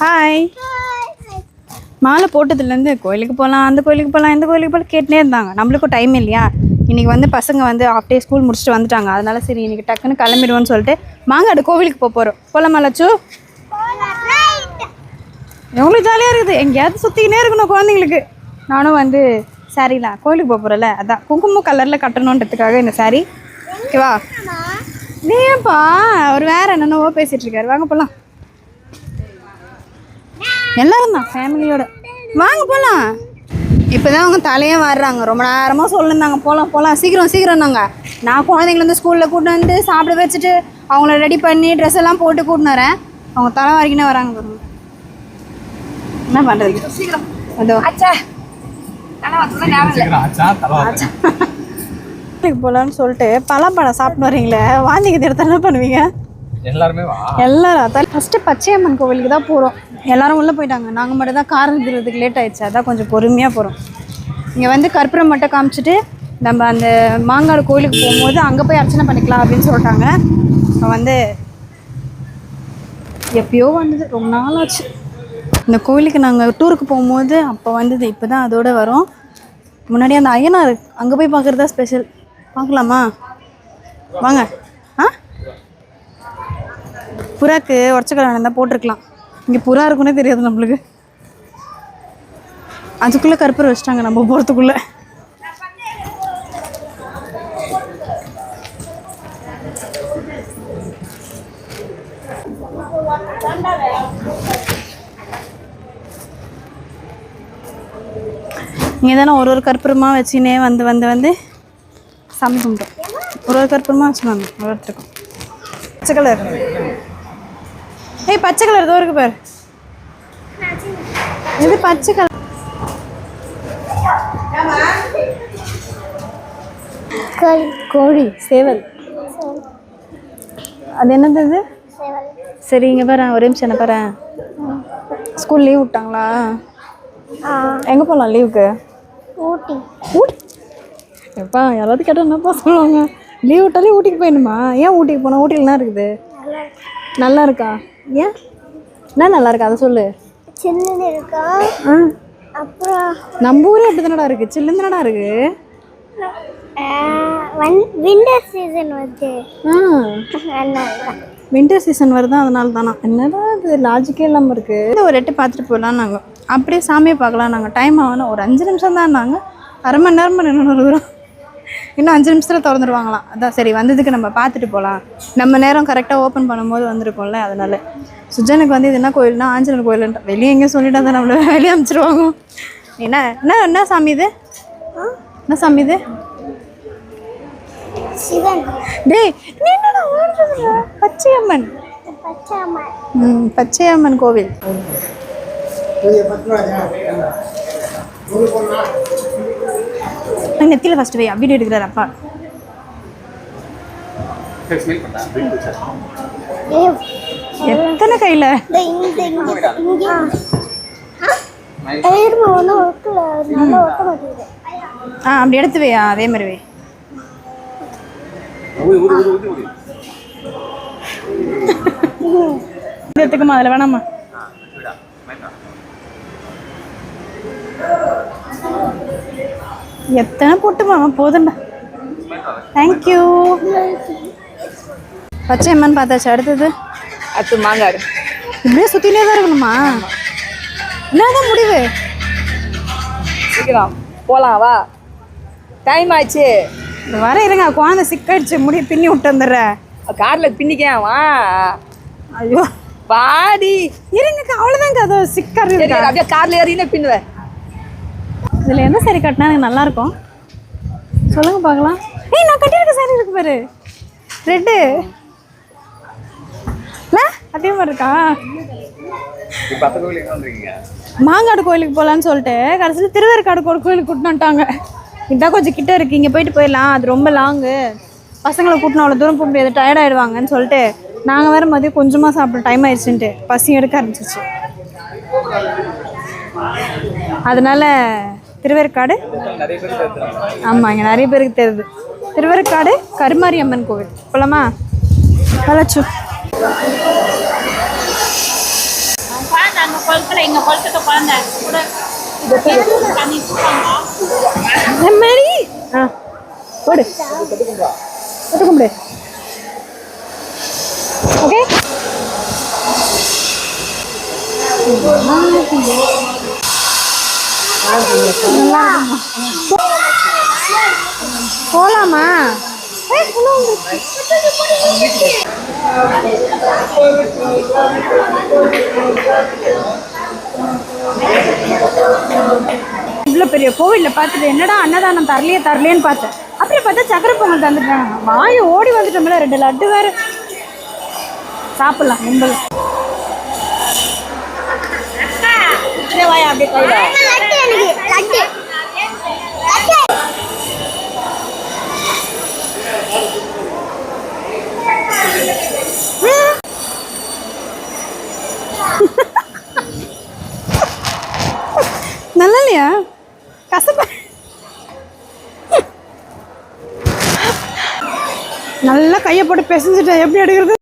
Hi மாலை போட்டதுலேருந்து கோயிலுக்கு போகலாம் அந்த கோயிலுக்கு போகலாம் இந்த கோயிலுக்கு போகலாம் கேட்டுனே இருந்தாங்க. நம்மளுக்கும் டைம் இல்லையா? இன்றைக்கி வந்து பசங்க வந்து ஆஃப் டே ஸ்கூல் முடிச்சுட்டு வந்துட்டாங்க. அதனால சரி இன்றைக்கி டக்குன்னு கிளம்பிடுவோன்னு சொல்லிட்டு மாங்காடு கோவிலுக்கு போக போகிறோம் போகலாமா லட்சு எவ்வளோ ஜாலியாக இருக்குது. எங்கேயாவது சுற்றிக்கினே இருக்கணும் குழந்தைங்களுக்கு. நானும் வந்து சாரீல கோயிலுக்கு போக போகிறல அதான். குங்குமம் கலரில் கட்டணுன்றதுக்காக இந்த சாரீ ஓகேவா ஏன்ப்பா அவர் வேற என்னென்னவோ பேசிட்டு இருக்காரு. வாங்க போகலாம் எல்லாரும் தான் ஃபேமிலியோட வாங்க போகலாம் இப்போ தான் அவங்க தலையே வர்றாங்க. ரொம்ப நேரமாக சொல்லியிருந்தாங்க போகலாம் போகலாம் சீக்கிரம் சீக்கிரம் நாங்கள் நான் குழந்தைங்கள வந்து ஸ்கூலில் கூட்டிட்டு வந்து சாப்பிட வச்சுட்டு அவங்கள ரெடி பண்ணி ட்ரெஸ் எல்லாம் போட்டு கூட்டின்னு வரேன். அவங்க தலை வரைக்கும் வராங்க பாருங்க. என்ன பண்ணுறது சீக்கிரம் அதோ வீட்டுக்கு போகலான்னு சொல்லிட்டு பழப்பழம் சாப்பிட்டு வரீங்களே? வாந்திக்கு எடுத்து என்ன பண்ணுவீங்க? எல்லாருமே எல்லாரும் அதான். ஃபஸ்ட்டு பச்சையம்மன் கோவிலுக்கு தான் போகிறோம் எல்லாரும் உள்ளே போயிட்டாங்க. நாங்கள் மட்டும் தான் கார் இருக்கிறதுக்கு லேட் ஆயிடுச்சு. அதான் கொஞ்சம் பொறுமையாக போகிறோம் இங்கே வந்து கற்பூரம் மட்டும் காமிச்சிட்டு நம்ம அந்த மாங்காடு கோயிலுக்கு போகும்போது அங்கே போய் அர்ச்சனை பண்ணிக்கலாம் அப்படின்னு சொல்லிட்டாங்க. இப்போ வந்து எப்பயோ வந்தது. ரொம்ப நாள் ஆச்சு இந்த கோயிலுக்கு நாங்கள் டூருக்கு போகும்போது அப்போ வந்தது. இப்போ தான் அதோடு வரோம். முன்னாடி அந்த ஐயனார் அங்கே போய் பார்க்குறது தான் ஸ்பெஷல் பார்க்கலாமா? வாங்க. புறாக்கு உடச்சக்கலை இருந்தால் போட்டிருக்கலாம். இங்கே புறா இருக்குன்னே தெரியாது நம்மளுக்கு. அதுக்குள்ளே கற்பூரம் வச்சிட்டாங்க நம்ம போகிறதுக்குள்ளே இங்கே தானே ஒரு ஒரு கற்பூரமாக வச்சுனே வந்து வந்து வந்து சாமி கும்பிட்டோம். ஒரு ஒரு கற்பூரமாக வச்சுருவாங்க ஒரு ஒருத்தருக்கும். பச்சை கலர். ஏய் பச்சை கலர் இதோ இருக்கு பாரு. இது பச்சை கலர். கோழி. சேவல். அது என்னது இது? சரி இங்கே பாரு ஒரே நிமிஷம் என்ன பாரு. ஸ்கூல் லீவ் விட்டாங்களா? எங்கே போகலாம் லீவுக்கு? ஊட்டி. ஊட்டி? எப்பா யாராவது கேட்டால் என்னப்பா சொல்லுவாங்க? லீவ் விட்டாலே ஊட்டிக்கு போயணுமா ஏன் ஊட்டிக்கு போனால் ஊட்டியில் என்ன இருக்குது நல்லா இருக்கா? ஏன்? என்ன நல்லா இருக்கா? அதை சொல்லு. சில்லுன்னு இருக்கா? ஆ. அப்புறம் நம்ம ஊரே அப்படி தானடா இருக்குது சில்லுன்னு தானடா இருக்கு விண்டர் சீசன் நல்லா வின்டர் சீசன் வருது? அதனால தானா. என்னடா இது? லாஜிக்கே இல்லாமல் இருக்குது ஒரு எட்டு பார்த்துட்டு போகலாம் நாங்கள் அப்படியே சாமியை பார்க்கலாம் நாங்கள் டைம் ஆகணும் ஒரு அஞ்சு நிமிஷம் தான் நாங்கள் அரை மணி நேரம் நின்று வருகிறோம் இன்னும் அஞ்சு நிமிஷத்தில் திறந்துருவாங்களாம். அதான் சரி வந்ததுக்கு நம்ம பார்த்துட்டு போகலாம் நம்ம நேரம் கரெக்டாக ஓப்பன் பண்ணும்போது வந்திருக்கோம்ல அதனால. சுஜனுக்கு வந்து இது என்ன கோயில்னா ஆஞ்சநேயர் கோயில்ன்ற வெளியே எங்கேயும் சொல்லிட்டு தான் நம்மளை வெளியே அனுப்பிச்சிருவாங்க என்ன என்ன என்ன சாமி இது? என்ன சாமி இது? சிவன். டேய் நீ ஓடுறதுல? பச்சையம்மன். ம் பச்சையம்மன் கோவில். நெத்தியில் ஃபஸ்ட்டு வை. வீடியோ எடுக்கிறார் அப்பா. எத்தனை கையில்? ஆ அப்படி எடுத்து வை. ஆ, அதே மாதிரி வை. எடுத்துக்குமா அதில் வேணாமா எத்தனை போட்டுமா போதும்டா. தேங்க்யூ பச்சை அம்மன் பார்த்தாச்சு. அடுத்தது? அடுத்து மாங்காடு. இப்படியே சுற்றிலே தான் இருக்கணுமா? என்னதான் முடிவு? சீக்கிரம். போலாம் வா. டைம் ஆச்சு. வர இருங்க. குழந்தை சிக்கடிச்சு முடி பின்னி விட்டு வந்துடுறேன் கார்ல பின்னிக்கேன் வா. ஐயோ. வாடி. இருங்கக்கா அவ்வளோதாங்க அது சிக்கர் அப்படியே கார்ல ஏறினே பின்னுவேன். இதில் என்ன சரி கட்டினா எனக்கு நல்லா இருக்கும் சொல்லுங்க பார்க்கலாம். ஏய் நான் கட்டியிருக்க சாரி இருக்கு பாரு. ரெட்டு அதே மாதிரி இருக்கா? மாங்காடு கோயிலுக்கு போகலான்னு சொல்லிட்டு கடைசியில் திருவேற்காடு கோயிலுக்கு கூட்டின்னு வந்துட்டாங்க. இதான் கொஞ்சம் கிட்ட இருக்கு இங்கே போயிட்டு போயிடலாம். அது ரொம்ப லாங்கு. பசங்களை கூட்டினு அவ்வளோ தூரம் போக முடியாது டயர்ட் ஆயிடுவாங்கன்னு சொல்லிட்டு நாங்கள் வேறு மதியம் கொஞ்சமாக சாப்பிட டைம் ஆயிடுச்சுன்ட்டு பசி எடுக்க ஆரம்பிச்சிச்சு அதனால திருவேற்காடு. ஆமாம் இங்கே நிறைய பேருக்கு தெரியுது. திருவேற்காடு கருமாரி அம்மன் கோவில். போலாமா? வளச்சு இந்த மாதிரி? ஆ போடு. கும்பிடு ஓகே போலாமா? இவ்வளோ பெரிய கோவிலில் பார்த்துட்டு என்னடா அன்னதானம் தரலையே தரலையேன்னு பார்த்தேன். அப்புறம் பார்த்தா சக்கரை பொங்கல் தந்துட்டாங்க. வாயை ஓடி வந்துட்டோம்ல ரெண்டு லட்டு வேறு. சாப்பிட்லாம் கும்பல் அப்படியே கையில லட்டு எனக்கு லட்டு லட்டு நல்லா இல்லையா? கசப்பா. நல்லா கையை போட்டு பிசைஞ்சிட்டேன் எப்படி எடுக்கிறது?